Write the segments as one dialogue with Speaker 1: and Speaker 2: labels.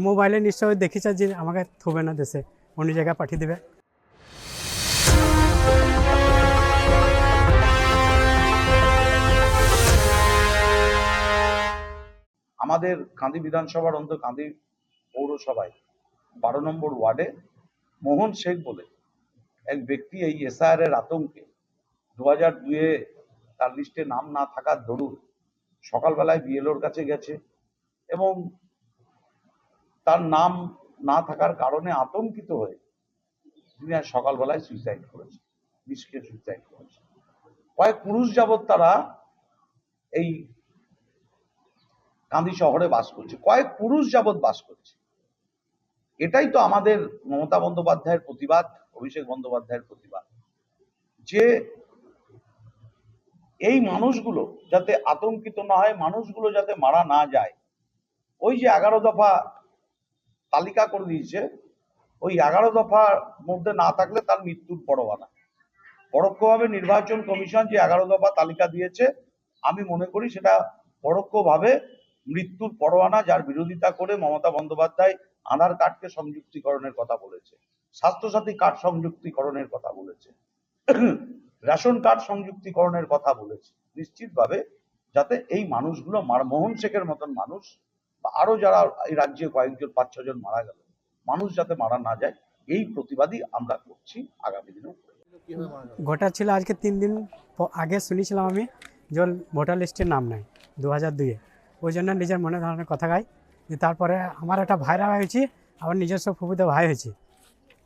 Speaker 1: মোবাইলে নিশ্চয়ই দেখিছে যে আমাকে থবে না দেশে, অন্য জায়গায় পাঠিয়ে দেবে।
Speaker 2: আমাদের কাঁদি বিধানসভার অন্তর কাঁদি পৌরসভায় বারো নম্বর ওয়ার্ডে মোহন শেখ বলে এক ব্যক্তি এই এসআর এর আতঙ্কে দু হাজার দুয়ে তার লিস্টে নাম না থাকার দরুন সকালবেলায় বিএলওর কাছে গেছে এবং তার নাম না থাকার কারণে আতঙ্কিত হয়ে তিনি আজ সকালবেলায় সুইসাইড করেছে বিষকে সুইসাইড করেছে। কয়েক পুরুষ যাবৎ তারা এই কান্দি শহরে বাস করছে, কয়েক পুরুষ যাবৎ বাস করছে। এটাই তো আমাদের মমতা বন্দ্যোপাধ্যায়ের প্রতিবাদ, অভিষেক বন্দ্যোপাধ্যায়ের প্রতিবাদ। যে এই মানুষগুলো যাতে আতঙ্কিত না হয়, মানুষগুলো যাতে মারা না যায়, ওই যে এগারো দফা তালিকা করে দিয়েছে, ওই এগারো দফার মধ্যে না থাকলে তার মৃত্যুর পরোয়ানা। পরোক্ষভাবে নির্বাচন কমিশন যে এগারো দফা তালিকা দিয়েছে, আমি মনে করি সেটা পরোক্ষভাবে মৃত্যুর পরোয়ানা, যার বিরোধিতা করে মমতা বন্দ্যোপাধ্যায় আধার কার্ডকে সংযুক্তিকরণের কথা বলেছে, স্বাস্থ্যসাথী কার্ড সংযুক্তিকরণের কথা বলেছে, রেশন কার্ড সংযুক্তিকরণের কথা বলেছে। নিশ্চিতভাবে যাতে এই মানুষগুলো মার- মোহন শেখের মতন মানুষ বা আরও যারা এই রাজ্যে কয়েকজন পাঁচ ছজন মারা গেল মানুষ যাতে মারা না যায় এই প্রতিবাদই আমরা করছি আগামী দিনেও করব।
Speaker 1: গোটা ছিল আজকে তিন দিন আগে শুনেছিলাম আমি যে ভোটার লিস্টের নাম নাই দু হাজার দুইয়ে। ওই জন্য নিজের মনে ধরনের কথা গাই যে তারপরে আমার একটা ভাইরা হয়েছে আবার নিজস্ব ফুপুতে ভাই হয়েছে।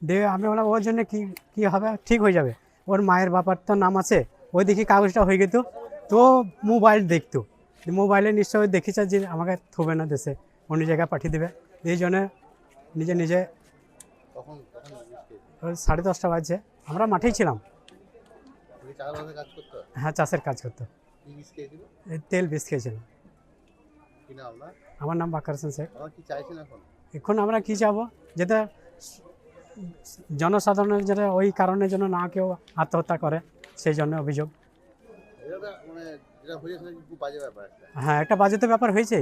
Speaker 1: দিয়ে আমি বললাম ওর জন্য কি কি হবে? ঠিক হয়ে যাবে। ওর মায়ের বাবার তো নাম আছে ওই দেখি কাগজটা হয়ে যেত তো মোবাইল দেখতো। মোবাইলে নিশ্চয়ই দেখিছে যে আমাকে থবে না দেশে অন্য জায়গায় পাঠিয়ে দেবে। এই জন্য নিজে নিজে সাড়ে দশটা বাজছে। আমরা মাঠেই ছিলাম। হ্যাঁ চাষের কাজ করতো।
Speaker 3: খেয়েছিল?
Speaker 1: তেল বিষ
Speaker 3: না
Speaker 1: আমার নাম বাকার হোসেন শেখ।
Speaker 3: এখন?
Speaker 1: এখন আমরা কি চাবো? যেটা জনসাধারণের যেটা ওই কারণের জন্য না কেউ আত্মহত্যা করে সেই জন্য অভিযোগ। হ্যাঁ একটা বাজে তো ব্যাপার হয়েছে।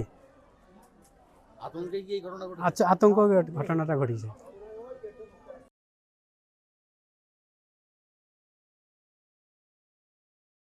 Speaker 3: আতঙ্কে কি এই ঘটনা
Speaker 1: আচ্ছা আতঙ্ক ঘটনাটা ঘটেছে।